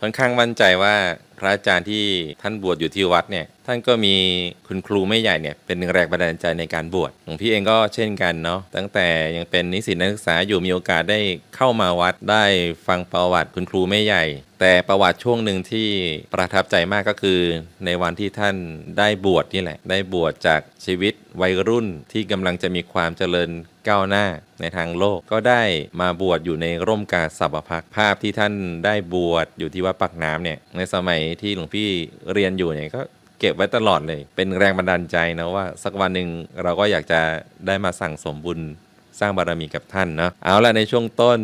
ค่อนข้างมั่นใจว่าพระอาจารย์ที่ท่านบวชอยู่ที่วัดเนี่ย ท่านก็มีคุณครูไม่ใหญ่เนี่ยเป็นแรงบันดาลใจในการบวชหลวงพี่เองก็เช่นกันเนาะตั้งแต่ยังเป็นนิสิตนักศึกษาอยู่มีโอกาสได้เข้ามาวัดได้ฟังประวัติคุณครูไม่ใหญ่ แต่ประวัติช่วงหนึ่งที่ประทับใจมากก็คือ ในวันที่ท่านได้บวชนี่แหละ ได้บวชจากชีวิตวัยรุ่นที่กำลังจะมีความเจริญก้าวหน้าในทางโลกก็ได้มาบวชอยู่ในร่มกาสัพพักภาพที่ท่านได้บวชอยู่ที่วัดปักน้ำเนี่ยในสมัยที่หลวงพี่เรียนอยู่เนี่ยก็ เก็บไว้ตลอดเลย เป็นแรงบันดาลใจนะว่า สักวันหนึ่งเราก็อยากจะได้มาสั่งสมบุญสร้างบารมีกับท่านเนาะเอาละในช่วงต้น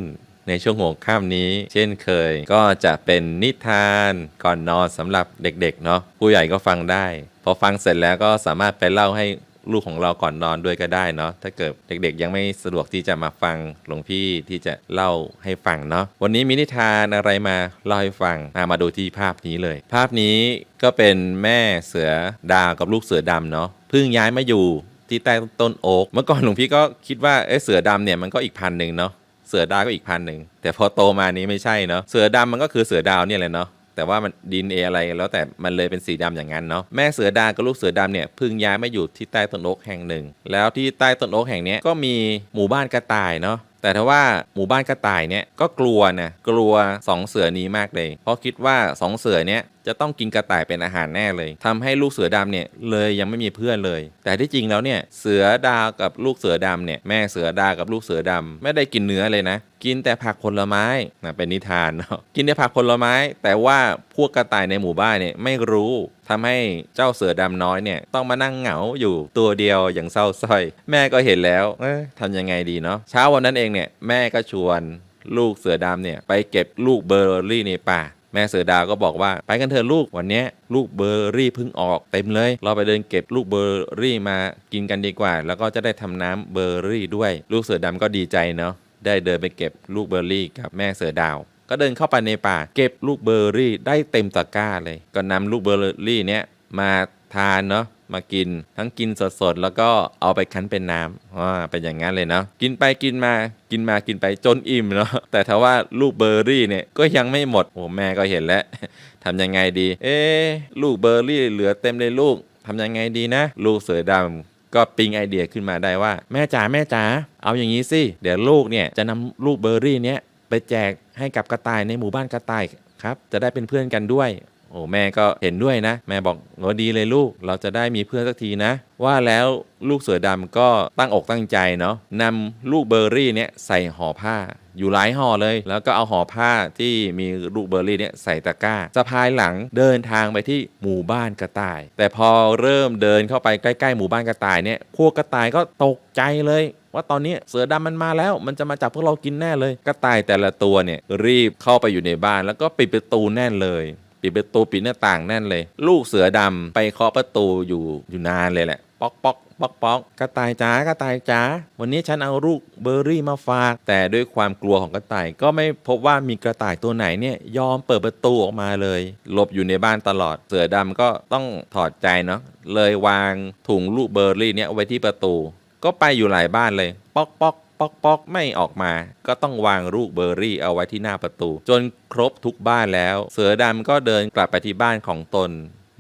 ในช่วงหัวข้ามนี้ เช่นเคย ก็จะเป็นนิทานก่อนนอนสำหรับเด็กๆเนาะผู้ใหญ่ก็ฟังได้ พอฟังเสร็จแล้วก็สามารถไปเล่าให้ ลูกของเราก่อนนอนด้วยก็ได้เนาะถ้าเกิดเด็กๆ ยังไม่สะดวกที่จะมาฟังหลวงพี่ที่จะเล่าให้ฟังเนาะวันนี้มีนิทานอะไรมาเล่าให้ฟังอะมาดูที่ภาพนี้เลย ภาพนี้ก็เป็นแม่เสือดาวกับลูกเสือดำเนาะเพิ่งย้ายมาอยู่ที่ใต้ต้นโอ๊กเมื่อก่อนหลวงพี่ก็คิดว่าเอเสือดำเนี่ยมันก็อีกพันหนึ่งเนาะเสือดาวก็อีกพันหนึ่งแต่พอโตมานี้ไม่ใช่เนาะเสือดำมันก็คือเสือดาวเนี่ยแหละเนาะ แต่ว่ามันดินเออะไรแล้วแต่มันเลยเป็นสีดำอย่างนั้นเนาะแม่เสือดากับลูกเสือดำเนี่ยพึ่งย้ายมาอยู่ที่ใต้ต้นโอ๊กแห่งหนึ่ง แล้วที่ใต้ต้นโอ๊กแห่งนี้ก็มีหมู่บ้านกระต่ายเนาะ แต่ถ้าว่าหมู่บ้านกระต่ายเนี่ยก็กลัวนะกลัวสองเสือนี้มากเลย เพราะคิดว่าสองเสือเนี้ยจะต้องกินกระต่ายเป็นอาหารแน่เลยทำให้ลูกเสือดำเนี่ยเลยยังไม่มีเพื่อนเลย แต่ที่จริงแล้วเนี่ยเสือดาวกับลูกเสือดำเนี่ยแม่เสือดาวกับลูกเสือดำไม่ได้กินเนื้อเลยนะ กินแต่ผักผลไม้นะเป็นนิทานเนาะกินแต่ผักผลไม้ แต่ว่าพวกกระต่ายในหมู่บ้านเนี่ยไม่รู้ทำให้เจ้าเสือดำน้อยเนี่ยต้องมานั่งเหงาอยู่ตัวเดียวอย่างเศร้าส้อย แม่ก็เห็นแล้วเอ๊ะทำยังไงดีเนาะเช้าวันนั้นเองเนี่ยแม่ก็ชวนลูกเสือดำเนี่ยไปเก็บลูกเบอร์รี่ในป่าแม่เสือดาวก็บอกว่าไปกันเถอะลูกวันเนี้ยลูกเบอร์รี่เพิ่งออกเต็มเลย เราไปเดินเก็บลูกเบอร์รี่มากินกันดีกว่า แล้วก็จะได้ทำน้ำเบอร์รี่ด้วย ลูกเสือดำก็ดีใจเนาะได้เดินไปเก็บลูกเบอร์รี่กับแม่เสือดาวก็เดินเข้าไปในป่า เก็บลูกเบอร์รี่ได้เต็มตะกร้าเลย ก็นำลูกเบอร์รี่เนี้ยมาทานเนาะมากินทั้งกินสดๆ แล้วก็เอาไปคั้นเป็นน้ำว่าเป็นอย่างนั้นเลยเนาะกินไปกินมากินมากินไปจนอิ่มเนาะแต่ถ้าว่าลูกเบอร์รี่เนี่ยก็ยังไม่หมดโอ้แม่ก็เห็นแล้วทำยังไงดี เอ๊ลูกเบอร์รี่เหลือเต็มเลยลูกทำยังไงดีนะ ลูกเสือดำก็ปิ๊งไอเดียขึ้นมาได้ว่าแม่จ๋าแม่จ๋าเอาอย่างนี้สิ เดี๋ยวลูกเนี่ยจะนำลูกเบอร์รี่เนี้ย ไปแจกให้กับกระต่ายในหมู่บ้านกระต่ายครับ จะได้เป็นเพื่อนกันด้วย โอ้แม่ก็เห็นด้วยนะ แม่บอกโอ้ดีเลยลูก เราจะได้มีเพื่อนสักทีนะ ว่าแล้วลูกเสือดำก็ตั้งอกตั้งใจเนาะนำลูกเบอร์รี่เนี่ยใส่ห่อผ้า อยู่หลายห่อเลย แล้วก็เอาห่อผ้าที่มีลูกเบอร์รี่เนี่ยใส่ตะกร้าสะพายหลังเดินทางไปที่หมู่บ้านกระต่าย แต่พอเริ่มเดินเข้าไปใกล้ ๆ หมู่บ้านกระต่ายเนี่ยพวกกระต่ายก็ตกใจเลย ว่าตอนนี้เสือดำมันมาแล้วมันจะมาจับพวกเรากินแน่เลย กระต่ายแต่ละตัวเนี่ยรีบเข้าไปอยู่ในบ้าน แล้วก็ปิดประตูแน่นเลยปิดประตูปิดหน้าต่างแน่นเลย ลูกเสือดำไปเคาะประตูอยู่อยู่นานเลยแหละ ป๊อกป๊อกป๊อกป๊อกกระต่ายจ๋ากระต่ายจ๋าวันนี้ฉันเอาลูกเบอร์รี่มาฝาก แต่ด้วยความกลัวของกระต่ายก็ไม่พบว่ามีกระต่ายตัวไหนเนี่ยยอมเปิดประตูออกมาเลยหลบอยู่ในบ้านตลอด เสือดำก็ต้องถอดใจเนาะเลยวางถุงลูกเบอร์รี่เนี่ยไว้ที่ประตู ก็ไปอยู่หลายบ้านเลย ป๊อกป๊อกป๊อกป๊อกไม่ออกมา ก็ต้องวางลูกเบอร์รี่เอาไว้ที่หน้าประตู จนครบทุกบ้านแล้ว เสือดำก็เดินกลับไปที่บ้านของตน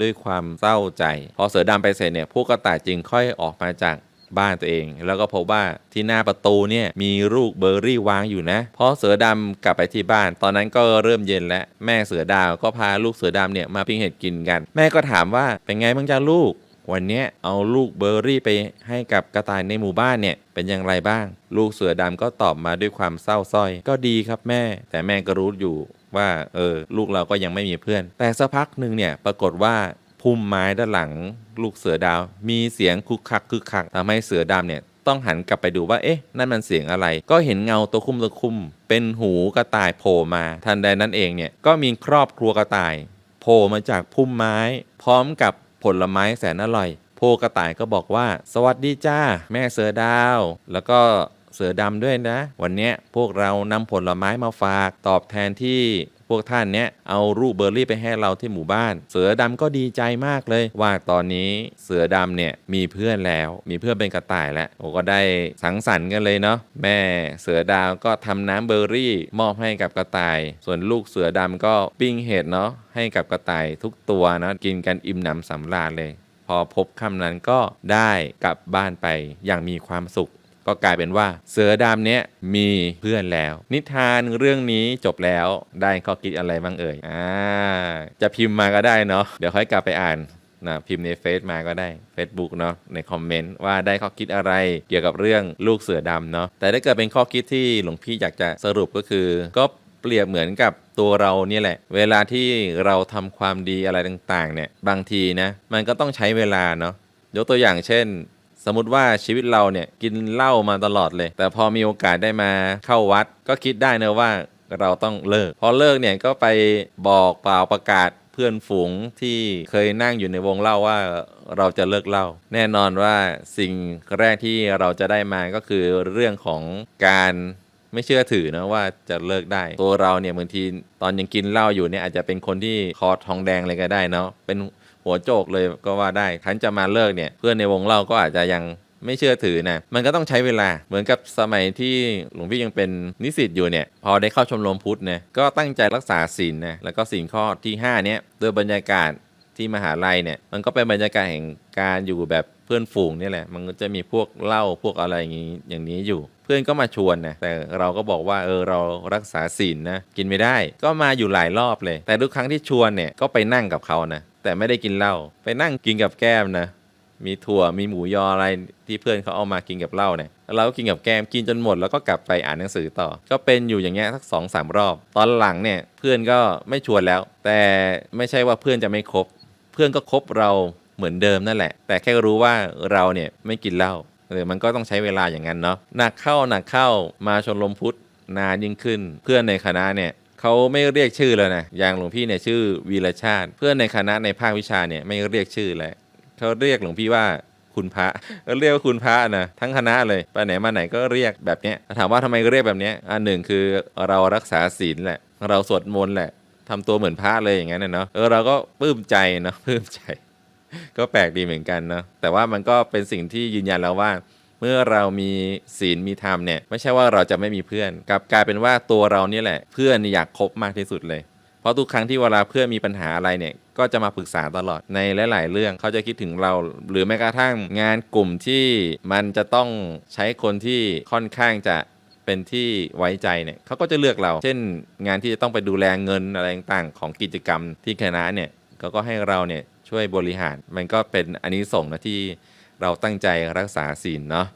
ด้วยความเศร้าใจ พอเสือดำไปเสร็จเนี่ยพวกกระต่ายจึงค่อยออกมาจากบ้านตัวเอง แล้วก็พบว่าที่หน้าประตูเนี่ยมีลูกเบอร์รี่วางอยู่นะพอเสือดำกลับไปที่บ้าน ตอนนั้นก็เริ่มเย็นแล้วแม่เสือดาวก็พาลูกเสือดำเนี่ยมาปิ้งเห็ดกินกัน แม่ก็ถามว่าเป็นไงบ้างจ้าลูก วันนี้เอาลูกเบอร์รี่ไปให้กับกระต่ายในหมู่บ้านเนี่ยเป็นอย่างไรบ้าง ลูกเสือดำก็ตอบมาด้วยความเศร้าส้อย ก็ดีครับแม่ แต่แม่ก็รู้อยู่ว่าเออลูกเราก็ยังไม่มีเพื่อน แต่สักพักหนึ่งเนี่ยปรากฏว่าพุ่มไม้ด้านหลัง ลูกเสือดาว มีเสียงคุกคักคึกคักทำให้เสือดำเนี่ยต้องหันกลับไปดูว่าเอ๊ะ นั่นมันเสียงอะไร ก็เห็นเงาตัวคุ้มตัวคุ้ม เป็นหูกระต่ายโผล่มา ทันใดนั้นเองเนี่ยก็มีครอบครัวกระต่ายโผล่มาจากพุ่มไม้ พร้อมกับ ผลไม้แสนอร่อย โพกระต่ายก็บอกว่า สวัสดีจ้า แม่เสือดาว แล้วก็เสือดำด้วยนะ วันนี้พวกเรานำผลไม้มาฝาก ตอบแทนที่ วกท่านเนี้ยเอารูปเบอร์รี่ไปให้เราที่หมู่บ้าน เสือดำก็ดีใจมากเลย ว่าตอนนี้เสือดำเนี่ยมีเพื่อนแล้ว มีเพื่อนเป็นกระต่ายแล้วโอ้ก็ได้สังสรรค์กันเลยเนาะแม่เสือดาวก็ทำน้ำเบอร์รี่ มอบให้กับกระต่าย ส่วนลูกเสือดำก็ปิ้งเห็ดเนาะให้กับกระต่ายทุกตัวเนาะกินกันอิ่มหนำสำราญเลย พอพบคำนั้นก็ได้กลับบ้านไปอย่างมีความสุข ก็กลายเป็นว่าเสือดำเนี้ยมีเพื่อนแล้ว นิทานเรื่องนี้จบแล้วได้ข้อคิดอะไรบ้างเอ่ยอ่าจะพิมพ์มาก็ได้เนาะเดี๋ยวค่อยกลับไปอ่านนะพิมพ์ในเฟซมาก็ได้ Facebook เนาะในคอมเมนต์ว่าได้ข้อคิดอะไรเกี่ยวกับเรื่องลูกเสือดำเนาะแต่ถ้าเกิดเป็นข้อคิดที่หลวงพี่อยากจะสรุปก็คือก็เปรียบเหมือนกับตัวเราเนี่ยแหละ เวลาที่เราทำความดีอะไรต่างๆเนี่ยบางทีนะมันก็ต้องใช้เวลาเนาะยกตัวอย่างเช่น สมมติว่าชีวิตเราเนี่ยกินเหล้ามาตลอดเลย แต่พอมีโอกาสได้มาเข้าวัด ก็คิดได้นะว่าเราต้องเลิก พอเลิกเนี่ยก็ไปบอกเปล่าประกาศเพื่อนฝูงที่เคยนั่งอยู่ในวงเล่าว่าเราจะเลิกเหล้าแน่นอนว่าสิ่งแรกที่เราจะได้มาก็คือเรื่องของการไม่เชื่อถือนะว่าจะเลิกได้ ตัวเราเนี่ยบางทีตอนยังกินเหล้าอยู่เนี่ยอาจจะเป็นคนที่คอทองแดงเลยก็ได้เนาะเป็น หัวโจกเลยก็ว่าได้ทันจะมาเลิกเนี่ยเพื่อนในวงเล่าก็อาจจะยังไม่เชื่อถือนะ มันก็ต้องใช้เวลา เหมือนกับสมัยที่หลวงพี่ยังเป็นนิสิตอยู่เนี่ย พอได้เข้าชมรมพุทธเนี่ย ก็ตั้งใจรักษาศีลนะ แล้วก็ศีลข้อที่ 5 เนี่ยโดยบรรยากาศที่มหาลัยเนี่ย มันก็เป็นบรรยากาศแห่งการอยู่แบบเพื่อนฝูงนี่แหละ มันก็จะมีพวกเหล้าพวกอะไรอย่างนี้อย่างนี้อยู่ เพื่อนก็มาชวนนะ แต่เราก็บอกว่าเออเรารักษาศีลนะกินไม่ได้ ก็มาอยู่หลายรอบเลย แต่ทุกครั้งที่ชวนเนี่ย ก็ไปนั่งกับเขานะ แต่ไม่ได้กินเหล้าไปนั่งกินกับแก้มนะ มีถั่วมีหมูยออะไรที่เพื่อนเขาเอามากินกับเหล้าเนี่ยเราก็กินกับแก้มกินจนหมดแล้วก็กลับไปอ่านหนังสือต่อ ก็เป็นอยู่อย่างเงี้ยสักสองสามรอบ ตอนหลังเนี่ยเพื่อนก็ไม่ชวนแล้ว แต่ไม่ใช่ว่าเพื่อนจะไม่คบ เพื่อนก็คบเราเหมือนเดิมนั่นแหละ แต่แค่รู้ว่าเราเนี่ยไม่กินเหล้าเออมันก็ต้องใช้เวลาอย่างนั้นเนาะหนักเข้าหนักเข้ามาชนลมพุทธนานยิ่งขึ้น เพื่อนในคณะเนี่ย เขาไม่เรียกชื่อแล้วนะอย่างหลวงพี่เนี่ยชื่อวีรชาติ เพื่อนในคณะในภาควิชาเนี่ยไม่เรียกชื่อแล้วเขาเรียกหลวงพี่ว่าคุณพระก็เรียกว่าคุณพระนะทั้งคณะเลยไปไหนมาไหนก็เรียกแบบเนี้ยถามว่าทำไมเรียกแบบเนี้ยอันหนึ่งคือเรารักษาศีลแหละ เราสวดมนต์แหละทำตัวเหมือนพระเลยอย่างนั้นเนาะเออเราก็ปลื้มใจเนาะปลื้มใจ ก็แปลกดีเหมือนกันเนาะแต่ว่ามันก็เป็นสิ่งที่ยืนยันแล้วว่า เมื่อเรามีศีลมีธรรมเนี่ยไม่ใช่ว่าเราจะไม่มีเพื่อนกลับกลายเป็นว่าตัวเราเนี่ยแหละ เพื่อนอยากคบมากที่สุดเลย เพราะทุกครั้งที่เวลาเพื่อนมีปัญหาอะไรเนี่ยก็จะมาปรึกษาตลอดในหลาย ๆ เรื่องเขาจะคิดถึงเรา หรือแม้กระทั่งงานกลุ่มที่มันจะต้องใช้คนที่ค่อนข้างจะเป็นที่ไว้ใจเนี่ยเขาก็จะเลือกเรา เช่น งานที่จะต้องไปดูแลเงินอะไรต่างๆ ของกิจกรรมที่คณะเนี่ยเขาก็ให้เราเนี่ยช่วยบริหาร มันก็เป็นอันนี้ส่งนะที่ เราตั้งใจรักษาศีลเนาะ